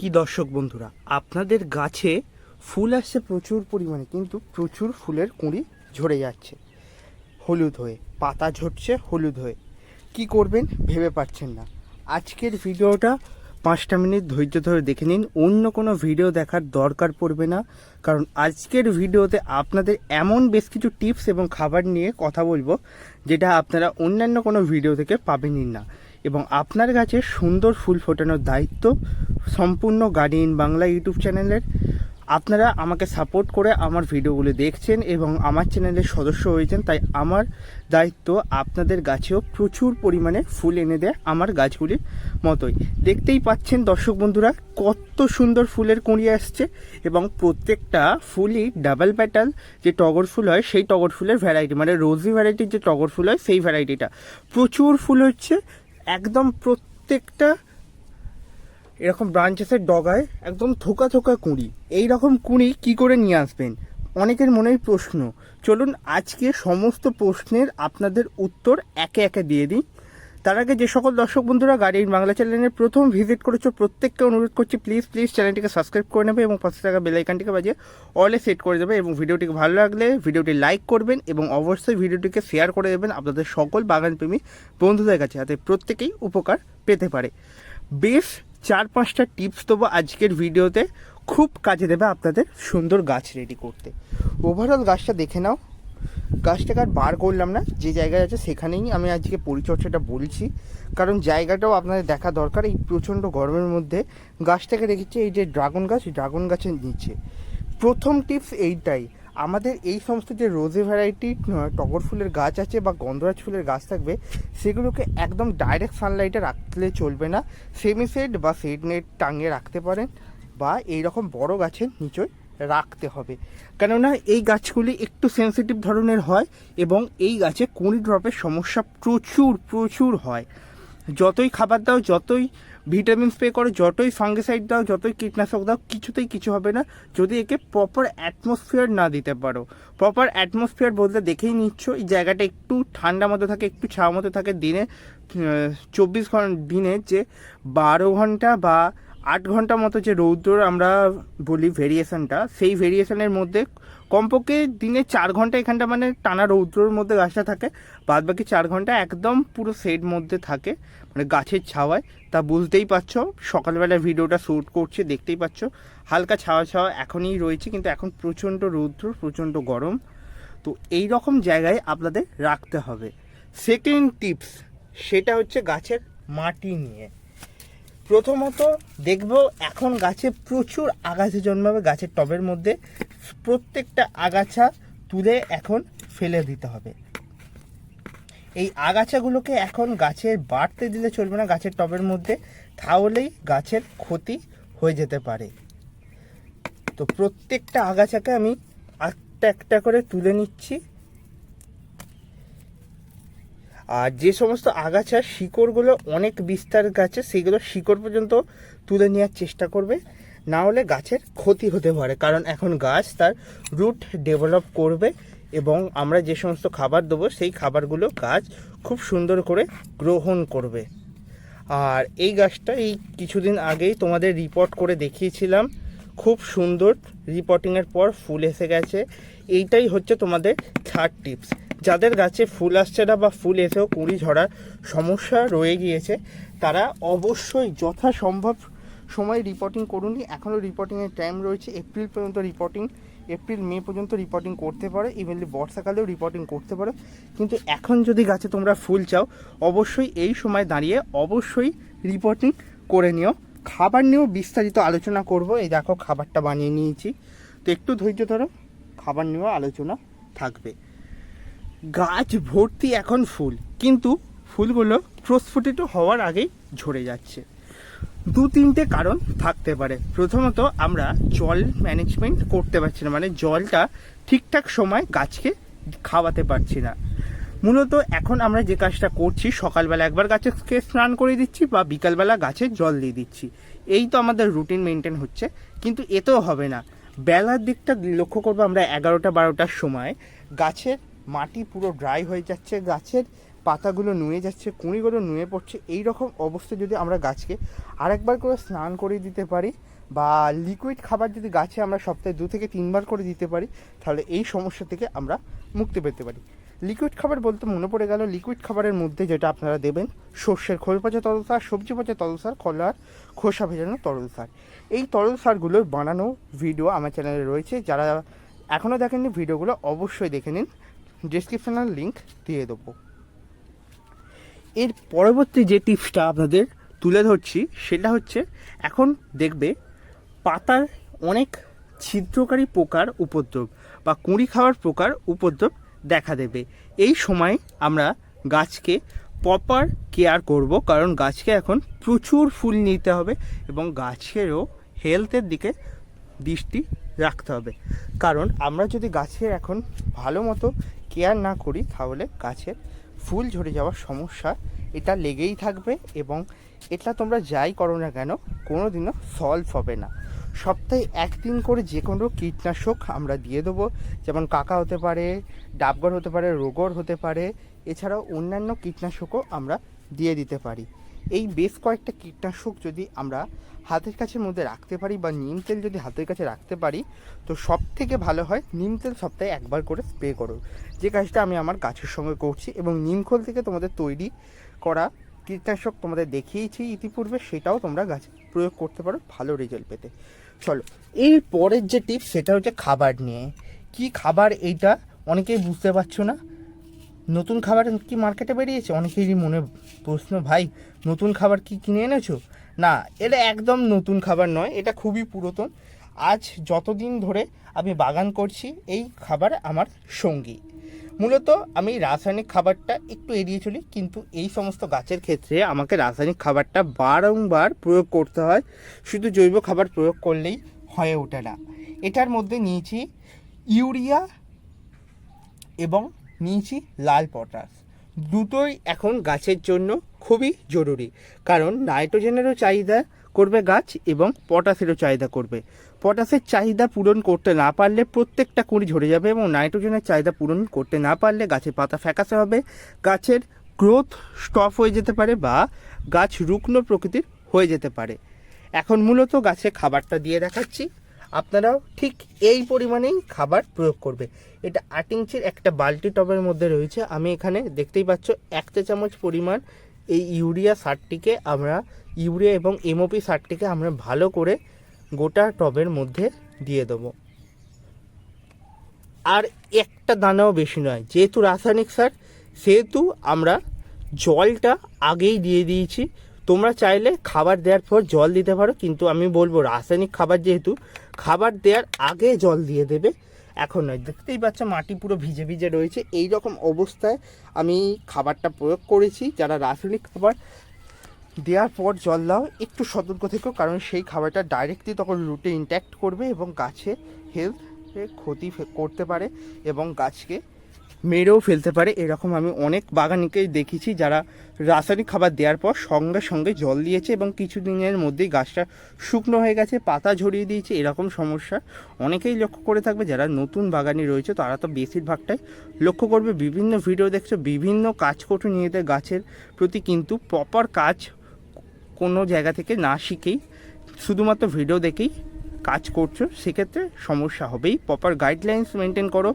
কি দর্শক বন্ধুরা, আপনাদের গাছে ফুল আসছে প্রচুর পরিমাণে, কিন্তু প্রচুর ফুলের কুঁড়ি ঝরে যাচ্ছে। হলুদ হয়ে, পাতা ঝরছে হলুদ হয়ে। কি করবেন ভেবে পাচ্ছেন না। আজকের ভিডিওটা পাঁচটা মিনিট ধৈর্য ধরে দেখে নিন। অন্য কোনো ভিডিও দেখার দরকার পড়বে না, কারণ আজকের ভিডিওতে আপনাদের এমন বেশ কিছু টিপস এবং খাবার নিয়ে কথা বলব, যেটা আপনারা অন্যান্য কোনো ভিডিও থেকে পাবেনই না। এবং আপনার গাছে সুন্দর ফুল ফোটানোর দায়িত্ব সম্পূর্ণ গার্ডিয়ান বাংলা ইউটিউব চ্যানেলের। আপনারা আমাকে সাপোর্ট করে আমার ভিডিওগুলো দেখছেন এবং আমার চ্যানেলের সদস্য হয়েছেন, তাই আমার দায়িত্ব আপনাদের গাছেও প্রচুর পরিমাণে ফুল এনে দেয় আমার গাছগুলির মতোই। দেখতেই পাচ্ছেন দর্শক বন্ধুরা, কত সুন্দর ফুলের কুঁড়ি আসছে এবং প্রত্যেকটা ফুলই ডাবল প্যাটাল যে টগর ফুল হয়, সেই টগর ফুলের ভ্যারাইটি মানে রোজি ভ্যারাইটির যে টগর ফুল হয়, সেই ভ্যারাইটিটা প্রচুর ফুল হচ্ছে একদম প্রত্যেকটা এরকম ব্রাঞ্চেসের ডগায় একদম থোকা থোকা কুঁড়ি। এই রকম কুঁড়ি কী করে নিয়ে আসবেন? অনেকের মনেই প্রশ্ন। চলুন আজকে সমস্ত প্রশ্নের আপনাদের উত্তর একে একে দিয়ে দিই। তার আগে যে সকল দর্শক বন্ধুরা গাড়ির বাংলা চ্যানেলে প্রথম ভিজিট করেছ, প্রত্যেককে অনুরোধ করছি প্লিজ প্লিজ চ্যানেলটিকে সাবস্ক্রাইব করে নেবে এবং পাশে থাকা বেলাইকানটিকে বাজিয়ে অলে সেট করে দেবে এবং ভিডিওটিকে ভালো লাগলে ভিডিওটি লাইক করবেন এবং অবশ্যই ভিডিওটিকে শেয়ার করে দেবেন আপনাদের সকল বাগানপ্রেমী বন্ধুদের কাছে যাতে প্রত্যেকেই উপকার পেতে পারে। বেশ চার পাঁচটা টিপস দেবো আজকের ভিডিওতে খুব কাজে দেবে আপনাদের সুন্দর গাছ রেডি করতে। ওভারঅল গাছটা দেখে নাও। গাছটাকে আর বার করলাম না, যে জায়গায় আছে সেখানেই আমি আজকে পরিচর্যাটা বলছি। কারণ জায়গাটাও আপনাদের দেখা দরকার, এই প্রচণ্ড গরমের মধ্যে গাছটাকে রেখেছি, এই যে ড্রাগন গাছ ড্রাগন গাছের নিচে। প্রথম টিপস এইটাই, আমাদের এই সমস্ত যে রোজে ভ্যারাইটি টগর ফুলের গাছ আছে বা গন্ধরাজ ফুলের গাছ থাকবে, সেগুলোকে একদম ডাইরেক্ট সানলাইটে রাখলে চলবে না। সেমি সেট বা সেড নেট টাঙিয়ে রাখতে পারেন, বা এই রকম বড় গাছের নিচয় রাখতে হবে। কেননা এই গাছগুলি একটু সেন্সিটিভ ধরনের হয় এবং এই গাছে কুড়ি ড্রপের সমস্যা প্রচুর প্রচুর হয়। যতই খাবার দাও, যতই ভিটামিন স্প্রে করো, যতই ফাঙ্গিসাইড দাও, যতই কীটনাশক দাও, কিছুতেই কিছু হবে না। যদি একে প্রপার অ্যাটমসফিয়ার না দিতে পারো প্রপার অ্যাটমসফিয়ার বলতে দেখেই নিচ্ছ, এই জায়গাটা একটু ঠান্ডা মতো থাকে, একটু ছাওয়া মতো থাকে দিনে চব্বিশ ঘণ্টা দিনে যে বারো ঘণ্টা বা আট ঘণ্টা মতো যে রৌদ্র আমরা বলি ভেরিয়েশনটা সেই ভেরিয়েশনের মধ্যে কমপক্ষে দিনে চার ঘণ্টা এখানটা মানে টানা রৌদ্রর মধ্যে গাছটা থাকে বাদ বাকি চার ঘণ্টা একদম পুরো সেট মধ্যে থাকে মানে গাছের ছাওয়ায়। তা বুঝতেই পারছ, সকালবেলা ভিডিওটা শ্যুট করছে, দেখতেই পাচ্ছ, হালকা ছাওয়া ছাওয়া এখনই রয়েছে, কিন্তু এখন প্রচণ্ড রৌদ্র, প্রচণ্ড গরম। তো এই রকম জায়গায় আপনাদের রাখতে হবে। সেকেন্ড টিপস সেটা হচ্ছে গাছের মাটি নিয়ে। প্রথমত দেখব এখন গাছে প্রচুর আগাছা জন্মাবে গাছের টবের মধ্যে। প্রত্যেকটা আগাছা তুলে এখন ফেলে দিতে হবে। এই আগাছাগুলোকে এখন গাছের বাড়তে দিলে চলবে না গাছের টবের মধ্যে, তাহলেই গাছের ক্ষতি হয়ে যেতে পারে। তো প্রত্যেকটা আগাছাকে আমি একটা একটা করে তুলে নিচ্ছি। আর যে সমস্ত আগাছা, শিকড়গুলো অনেক বিস্তার গাছে, সেগুলো শিকড় পর্যন্ত তুলে নেওয়ার চেষ্টা করবে। না হলে গাছের ক্ষতি হতে পারে, কারণ এখন গাছ তার রুট ডেভেলপ করবে এবং আমরা যে সমস্ত খাবার দেবো, সেই খাবারগুলো গাছ খুব সুন্দর করে গ্রহণ করবে। আর এই গাছটা এই কিছুদিন আগেই তোমাদের রিপোর্ট করে দেখিয়েছিলাম। খুব সুন্দর রিপোর্টিংয়ের পর ফুল এসে গেছে। এইটাই হচ্ছে তোমাদের থার্ড টিপস যাদের গাছে ফুল আসছে না বা ফুল এসেও কুঁড়ি ঝরার সমস্যা রয়ে গিয়েছে, তারা অবশ্যই যথাসম্ভব সময় রিপোর্টিং করুনই এখনও রিপোর্টিংয়ের টাইম রয়েছে। এপ্রিল পর্যন্ত রিপোর্টিং এপ্রিল মে পর্যন্ত রিপোর্টিং করতে পারো। ইভেনলি বর্ষাকালেও রিপোর্টিং করতে পারো। কিন্তু এখন যদি গাছে তোমরা ফুল চাও, অবশ্যই এই সময় দাঁড়িয়ে অবশ্যই রিপোর্টিং করে নিও। খাবার নিয়েও বিস্তারিত আলোচনা করব। এই দেখো, খাবারটা বানিয়ে নিয়েছি। তো একটু ধৈর্য ধরো। খাবার নিয়েও আলোচনা থাকবে। গাছ ভর্তি এখন ফুল, কিন্তু ফুলগুলো প্রস্ফুটিত হওয়ার আগেই ঝরে যাচ্ছে। দু তিনটে কারণ থাকতে পারে। প্রথমত, আমরা জল ম্যানেজমেন্ট করতে পারছি না মানে জলটা ঠিকঠাক সময় গাছকে খাওয়াতে পারছি না। মূলত এখন আমরা যে কাজটা করছি, সকালবেলা একবার গাছকে স্নান করে দিচ্ছি বা বিকালবেলা গাছে জল দিয়ে দিচ্ছি। এই তো আমাদের রুটিন মেনটেন হচ্ছে, কিন্তু এতেও হবে না। বেলার দিকটা লক্ষ্য করব আমরা এগারোটা, বারোটার সময়। গাছের মাটি পুরো ড্রাই হয়ে যাচ্ছে, গাছের পাতাগুলো নুয়ে যাচ্ছে, কুঁড়িগুলো নুয়ে পড়ছে এই রকম অবস্থা যদি আমরা গাছকে আরেকবার করে স্নান করে দিতে পারি বা লিকুইড খাবার যদি গাছে আমরা সপ্তাহে দু থেকে তিনবার করে দিতে পারি, তাহলে এই সমস্যা থেকে আমরা মুক্তি পেতে পারি। লিকুইড খাবার বলতে মনে পড়ে গেল লিকুইড খাবারের মধ্যে যেটা আপনারা দেবেন, সর্ষের খোল পচা তরল সার, সবজি পচা তরল সার কলার খোসা ভেজানো তরল সার। এই তরল সারগুলোর বানানো ভিডিও আমার চ্যানেলে রয়েছে, যারা এখনও দেখেননি ভিডিওগুলো অবশ্যই দেখে নিন। ডিসক্রিপশনাল লিঙ্ক দিয়ে দেবো। এর পরবর্তী যে টিপসটা আপনাদের তুলে ধরছি, সেটা হচ্ছে, এখন দেখবে পাতার অনেক ছিদ্রকারী পোকার উপদ্রব বা কুঁড়ি খাওয়ার পোকার উপদ্রব দেখা দেবে। এই সময় আমরা গাছকে প্রপার কেয়ার করব, কারণ গাছকে এখন প্রচুর ফুল নিতে হবে এবং গাছেরও হেলথের দিকে দৃষ্টি রাখতে হবে। কারণ আমরা যদি গাছের এখন ভালো মতো কেয়ার না করি তাহলে গাছের ফুল ঝরে যাওয়ার সমস্যা এটা লেগেই থাকবে এবং এটা তোমরা যাই করো না কেন কোনো দিনও সলভ হবে না। সপ্তাহে একদিন করে যে কোনো কীটনাশক আমরা দিয়ে দেবো, যেমন কাকা হতে পারে ডাবগর হতে পারে, রোগর হতে পারে, এছাড়াও অন্যান্য কীটনাশকও আমরা দিয়ে দিতে পারি। এই বেশ কয়েকটা কীটনাশক যদি আমরা হাতের কাছের মধ্যে রাখতে পারি বা নিম তেল যদি হাতের কাছে রাখতে পারি, তো সব থেকে ভালো হয় নিম তেল সপ্তাহে একবার করে স্প্রে করো। যে কাজটা আমি আমার গাছের সঙ্গে করছি এবং নিমখোল থেকে তোমাদের তৈরি করা কীটনাশক তোমাদের দেখিয়েছি ইতিপূর্বে, সেটাও তোমরা গাছে প্রয়োগ করতে পারো ভালো রেজাল্ট পেতে। চলো, এর পরের যে টিপস সেটা হচ্ছে খাবার নিয়ে। কি খাবার এইটা অনেকেই বুঝতে পারছ না? নতুন খাবার কি মার্কেটে বেরিয়েছে? অনেকেরই মনে প্রশ্ন, ভাই, নতুন খাবার কি কিনে এনেছো? না, এটা একদম নতুন খাবার নয়, এটা খুবই পুরাতন। আজ যতদিন ধরে আমি বাগান করছি, এই খাবার আমার সঙ্গী। মূলত আমি রাসায়নিক খাবারটা একটু এড়িয়ে চলি, কিন্তু এই সমস্ত গাছের ক্ষেত্রে আমাকে রাসায়নিক খাবারটা বারংবার প্রয়োগ করতে হয়। শুধু জৈব খাবার প্রয়োগ করলেই হয়ে ওঠে না। এটার মধ্যে নিয়েছি ইউরিয়া এবং নিয়েছি লাল পটাশ। দুটোই এখন গাছের জন্য খুবই জরুরি। কারণ নাইট্রোজেনেরও চাহিদা করবে গাছ এবং পটাশেরও চাহিদা করবে। পটাশের চাহিদা পূরণ করতে না পারলে প্রত্যেকটা কুঁড়ি ঝরে যাবে এবং নাইট্রোজেনের চাহিদা পূরণ করতে না পারলে গাছের পাতা ফ্যাকাসে হবে। গাছের গ্রোথ স্টপ হয়ে যেতে পারে বা গাছ রুগ্ন প্রকৃতির হয়ে যেতে পারে। এখন মূলত গাছে খাবারটা দিয়ে দেখাচ্ছি। আপনারাও ঠিক এই পরিমাণেই খাবার প্রয়োগ করবে। এটা আট ইঞ্চির একটা বালতি টবের মধ্যে রয়েছে। আমি এখানে দেখতেই পাচ্ছ এক চা চামচ পরিমাণ এই ইউরিয়া সারটিকে আমরা, ইউরিয়া এবং এমওপি সারটিকে আমরা ভালো করে গোটা টবের মধ্যে দিয়ে দেবো। আর একটা দানাও বেশি নয়, যেহেতু রাসায়নিক সার, সেহেতু আমরা জলটা আগেই দিয়ে দিয়েছি। তোমরা চাইলে খাবার দেওয়ার পর জল দিতে পারো, কিন্তু আমি বলব রাসায়নিক খাবার যেহেতু, খাবার দেওয়ার আগে জল দিয়ে দেবে। এখন নয়, দেখতেই পাচ্ছ মাটি পুরো ভিজে ভিজে রয়েছে। এই রকম অবস্থায় আমি খাবারটা প্রয়োগ করেছি, যারা রাসায়নিক খাবার দেওয়ার পর জল দাও, একটু সতর্ক থেকো, কারণ সেই খাবারটা ডাইরেক্টলি তখন রুটে ইন্ট্যাক্ট করবে এবং গাছে হেলথে ক্ষতি করতে পারে এবং গাছকে মেরেও ফেলতে পারে, এরকম আমি অনেক বাগানিকেই দেখেছি যারা রাসায়নিক খাবার দেওয়ার পর সঙ্গে সঙ্গে জল দিয়েছে এবং কিছু দিনের মধ্যেই গাছটা শুকনো হয়ে গেছে, পাতা ঝরিয়ে দিয়েছে, এরকম সমস্যা। অনেকেই লক্ষ্য করে থাকবে, যারা নতুন বাগানি রয়েছে তারা তো বেশিরভাগটাই লক্ষ্য করবে। বিভিন্ন ভিডিও দেখছ, বিভিন্ন কাজ করতে নিজেদের গাছের প্রতি কিন্তু প্রপার কাজ কোনো জায়গা থেকে না শিখেই, শুধুমাত্র ভিডিও দেখেই কাজ করছ, সেক্ষেত্রে সমস্যা হবেই। প্রপার গাইডলাইন্স মেনটেন করো,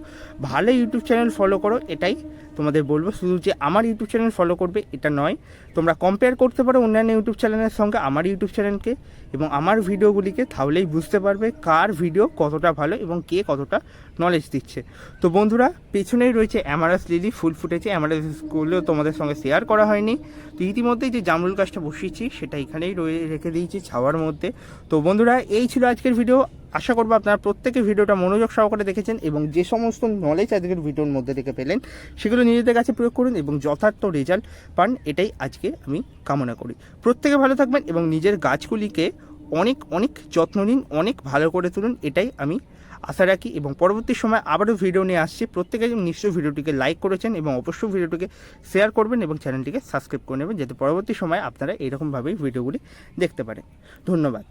ভালো ইউটিউব চ্যানেল ফলো করো, এটাই তোমাদের বলব, শুধু যে আমার ইউটিউব চ্যানেল ফলো করবে, এটা নয়। তোমরা কম্পেয়ার করতে পারো অন্যান্য ইউটিউব চ্যানেলের সঙ্গে আমার ইউটিউব চ্যানেলকে এবং আমার ভিডিওগুলিকে, তাহলেই বুঝতে পারবে কার ভিডিও কতটা ভালো এবং কে কতটা নলেজ দিচ্ছে। তো বন্ধুরা, পেছনেই রয়েছে অ্যামারাস লিলি ফুল ফুটেছে অ্যামারাসগুলো তোমাদের সঙ্গে শেয়ার করা হয়নি। তো ইতিমধ্যেই যে জামরুল গাছটা বসিয়েছি, সেটা এখানেই রয়ে, রেখে দিয়েছি ছাওয়ার মধ্যে। তো বন্ধুরা, এই ছিল আজকের ভিডিও আশা করব আপনারা প্রত্যেকে ভিডিওটা মনোযোগ সহকারে দেখেছেন এবং যে সমস্ত নলেজ আজকের ভিডিওর মধ্যে থেকে পেলেন, সেগুলো নিজেদের কাছে প্রয়োগ করুন এবং যথার্থ রেজাল্ট পান, এটাই আজকে আমি কামনা করি। প্রত্যেকে ভালো থাকবেন এবং নিজের গাছগুলিকে অনেক অনেক যত্ন নিন, অনেক ভালো করে তুলুন, এটাই আমি আশা রাখি এবং পরবর্তী সময় আবারও ভিডিও নিয়ে আসছি। প্রত্যেকে নিশ্চয়ই ভিডিওটিকে লাইক করেছেন এবং অবশ্যই ভিডিওটিকে শেয়ার করবেন এবং চ্যানেলটিকে সাবস্ক্রাইব করে নেবেন, যাতে পরবর্তী সময় আপনারা এরকমভাবেই ভিডিওগুলি দেখতে পারেন। ধন্যবাদ।